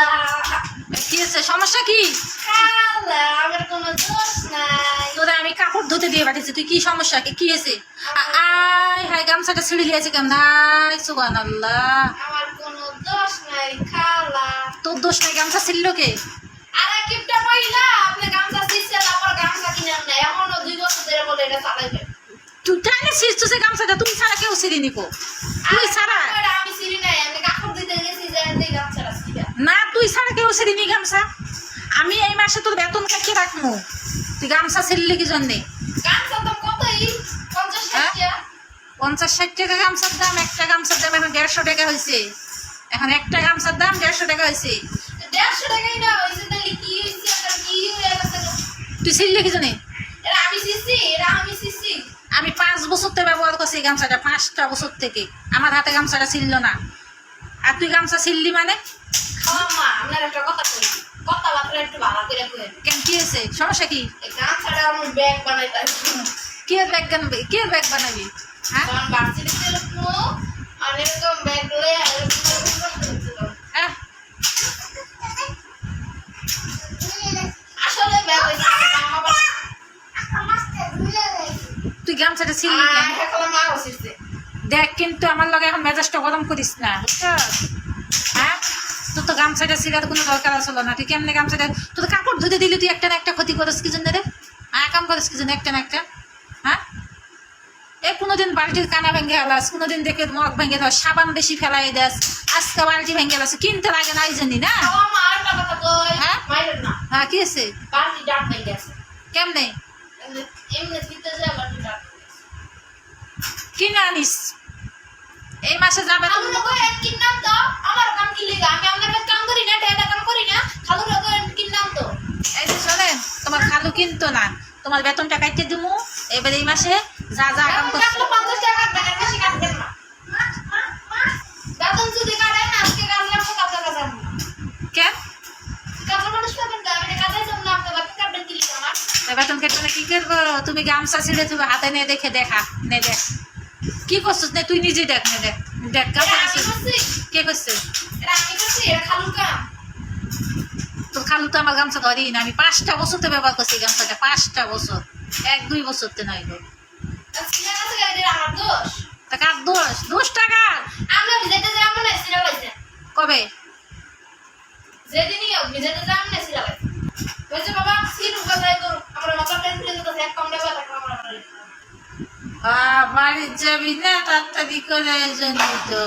খালা কি হয়েছে? সমস্যা কি? আমার কোনো দোষ নাই। তোরা আমি কাপড় ধুতে দিয়ে পাঠিয়েছি তুই কি সমস্যা? কি কি হয়েছে? আয় হাই গামছাটা ছিঁড়ে লিয়েছে কেমন? হাই সুগান আল্লাহ আমার কোনো দোষ নাই খালা। তোর দোষ নাই গামছা ছিল কে? আরে কিপটা মহিলা আপনি গামছা দিচ্ছে তারপর গামছা কিনেন না এখনও দুই বছর ধরে বলে এটা চালাইবে। তুই টাইনে ছিঁড়ছো সে গামছাটা তুই ছাড়া কেউ ছিঁড়ি নিকো তুই ছাড়া? তুই ছাড়া নি গামছা আমি এই মাসে তোর বেতন কাটিয়ে রাখব। তুই গামছা ছিঁড়লি কি জন্যে? পঞ্চাশ হ্যাঁ? পঞ্চাশ ষাট টাকা গামছার দাম একটা গামছার দাম এখন দেড়শো টাকা হয়েছে এখন একটা গামছার দাম দেড়শো টাকা হয়েছে হয়ে তুই ছিঁড়লি কি জন্যে? আমি পাঁচ বছর থেকে ব্যবহার করছি এই গামছাটা পাঁচটা বছর থেকে। আমার হাতে গামছাটা ছিল না। আর তুই গামছা ছিললি মানে? মা আপনার একটা কথা কই কথাবার্তা একটু ভালো করে কই। কেন কি হয়েছে? সমস্যা কি? গামছাটা আমার ব্যাগ বানাইতে কি ব্যাগ বানাবি কি ব্যাগ বানাবি? হ্যাঁ? এরকম আর ব্যাগ লয়ে। আহ, আসলে ব্যাগ তুই গামছাটা ছিললি কেন আয় এখন মা বসিছে দেখ কিন্তু আমার লগে এখন মেজাজটা গরম করিস না হ্যাঁ? তোর তো গামছাটা ছিলার কোনো দরকার আসলো না তুই কেমনে গামছাটা তোর কাপড় ধুতে দিলি তুই একটা না একটা ক্ষতি করিস কি জন্য রে? হ্যাঁ কাম করিস কি জন্য একটা না একটা? হ্যাঁ? এ কোনোদিন বালতির কানা ভেঙে গেলাস কোনোদিন দেখে মগ ভেঙে দাস সাবান বেশি ফেলাই দেস আজকে বালতি ভেঙে গেলাস কিনতে লাগে না এই জন্যই না? খাওয়া মা আর একটা কথা কই হ্যাঁ? না। হ্যাঁ কি আছে কেমনে? এমনি কিনে আনিস। এই মাসে যাবে তো। খালু লোক এক কিনাম তো আমার কাম কি লিগা? আমি আপনার কাম করি না এটা কাম করি না। খালু লোক কিনাম তো এই যে শোনেন তোমার খালু কিনতো না। তোমার বেতনটা কাটতে দিমু। এবার এই মাসে যা যা কাম করছ। কাটলো পঞ্চাশ টাকা টাকা বেশি কাটবেন না। বেতন যদি আজকে কাজে কাজাম না মানুষ আমি কাজে যাব না আপনি বাকি কাটবেন কি আমার বেতন কেটে কি করব? তুমি গামছা ছিলে তুমি হাতে নিয়ে দেখে দেখা নে দেখ। কি করছিস? নে তুই নিজে দেখ নে দেখ দেখ কে করছে? তোর খালু তো আমার গামছা ধরি না আমি পাঁচটা বছর তো ব্যবহার করছি গামছাটা পাঁচটা বছর। এক দুই বছর তো নয় গো। কার দোষ? দোষ টাকার কবে? যেদিনই হোক ভিজাইতে যাব না সিনা বলছে বাবা সিন উপাদায় করো আমরা মাথা টেনশন তো এক কম দেবা তাকে আমরা বাড়ির যাবি না তাড়াতাড়ি করে জন্য তো